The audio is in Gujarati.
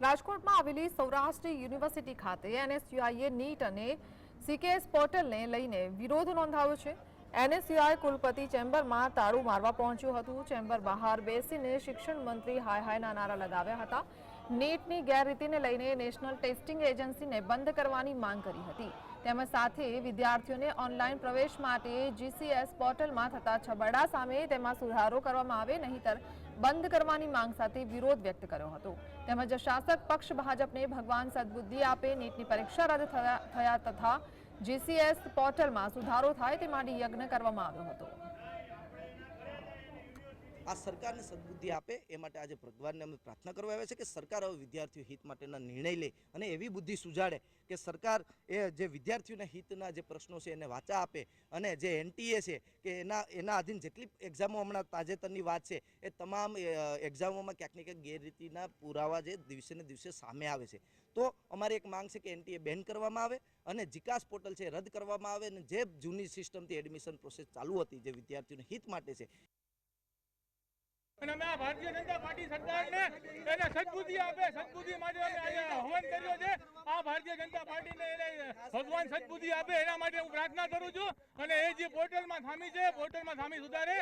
રાજકોટમાં આવેલી સૌરાષ્ટ્ર યુનિવર્સિટી ખાતે એનએસયુઆઈએ નીટ અને સીકેએસ પોર્ટલને લઈને વિરોધ નોંધાવ્યો છે. એનએસયુઆઈ કુલપતિ ચેમ્બરમાં તાળું મારવા પહોંચ્યું હતું. ચેમ્બર બહાર બેસીને શિક્ષણ મંત્રી હાય હાયના નારા લગાવ્યા હતા. નીટની ગેરરીતિને લઈને નેશનલ ટેસ્ટિંગ એજન્સીને બંધ કરવાની માંગ કરી હતી. તેમજ સાથે વિદ્યાર્થીઓને ઓનલાઈન પ્રવેશ માટે જીસીએસ પોર્ટલમાં થતા છબરડા સામે તેમાં સુધારો કરવામાં આવે, નહીંતર બંધ કરવાની માંગ સાથે વિરોધ વ્યક્ત કર્યો હતો. તેમજ શાસક પક્ષ ભાજપને ભગવાન સદબુદ્ધિ આપે, નીટની પરીક્ષા રદ થયા તથા જીસીએસ પોર્ટલમાં સુધારો થાય તે માટે યજ્ઞ કરવામાં આવ્યો હતો. આ સરકારને સદબુદ્ધિ આપે એ માટે આજે ભગવાનને અમે પ્રાર્થના કરવા આવ્યા છે કે સરકાર હવે વિદ્યાર્થીઓ હિત માટેના નિર્ણય લે અને એવી બુદ્ધિ સુજાડે કે સરકાર એ જે વિદ્યાર્થીઓના હિતના જે પ્રશ્નો છે એને વાચા આપે અને જે એનટીએ છે કે એના એના આધીન જેટલી એક્ઝામો હમણાં તાજેતરની વાત છે એ તમામ એક્ઝામોમાં ક્યાંક ને ક્યાંક ગેરરીતિના પુરાવા જે દિવસે ને દિવસે સામે આવે છે. તો અમારી એક માંગ છે કે એનટીએ બેન કરવામાં આવે અને જીકાસ પોર્ટલ છે રદ કરવામાં આવે અને જે જૂની સિસ્ટમથી એડમિશન પ્રોસેસ ચાલુ હતી જે વિદ્યાર્થીઓના હિત માટે છે અને અમે આ ભારતીય જનતા પાર્ટી સરકારને એને સદબુદ્ધિ આપે, સદબુદ્ધિ માટે હવન કર્યો છે. આ ભારતીય જનતા પાર્ટીને એને ભગવાન સદબુદ્ધિ આપે, એના માટે હું પ્રાર્થના કરું છું. અને એ જે પોર્ટલમાં ખામી છે પોર્ટલમાં ખામી સુધારે.